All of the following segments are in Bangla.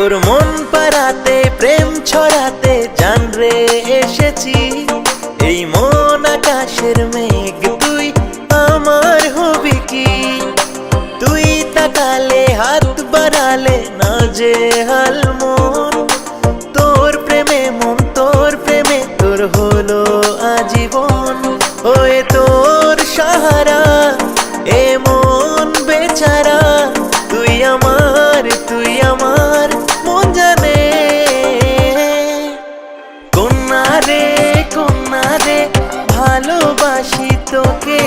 তোর মন পারাতে প্রেম ছড়াতে, জান রে এসেছি। এই মন আকাশের মেঘ, তুই আমার হবি কি? তুই তাকালে, হাত বাড়ালে, না যে হাল তোকে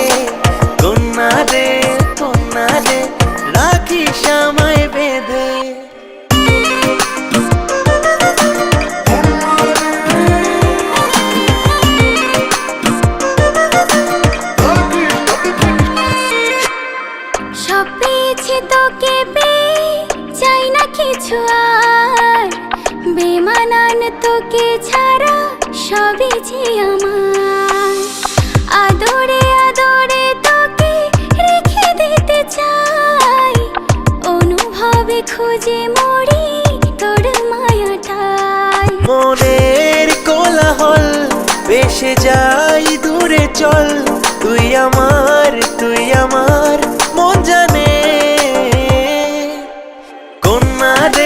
কন্যা রে কন্যা রে রাখিস আমায় বেঁধে। তোকে চাই না তোকে ছাড়া সবই যে বেসে যাই দূরে চল। তুই আমার তুই আমার মন জানে। কন্যা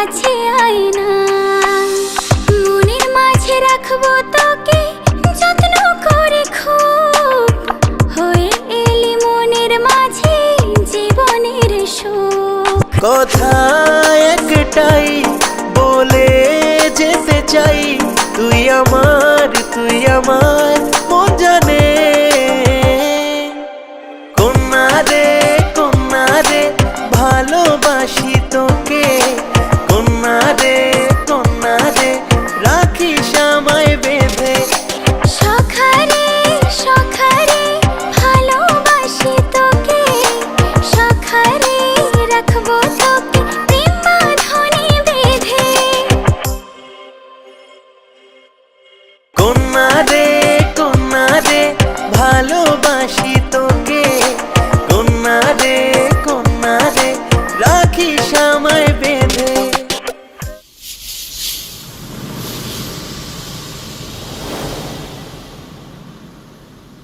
কাছে মনের মাঝে রাখব তোকে যত্ন করে খুব। হয়ে এলি মনের মাঝে জীবনের সুখ। কথা একটাই, বলে যেতে চাই, তুই আমার madre.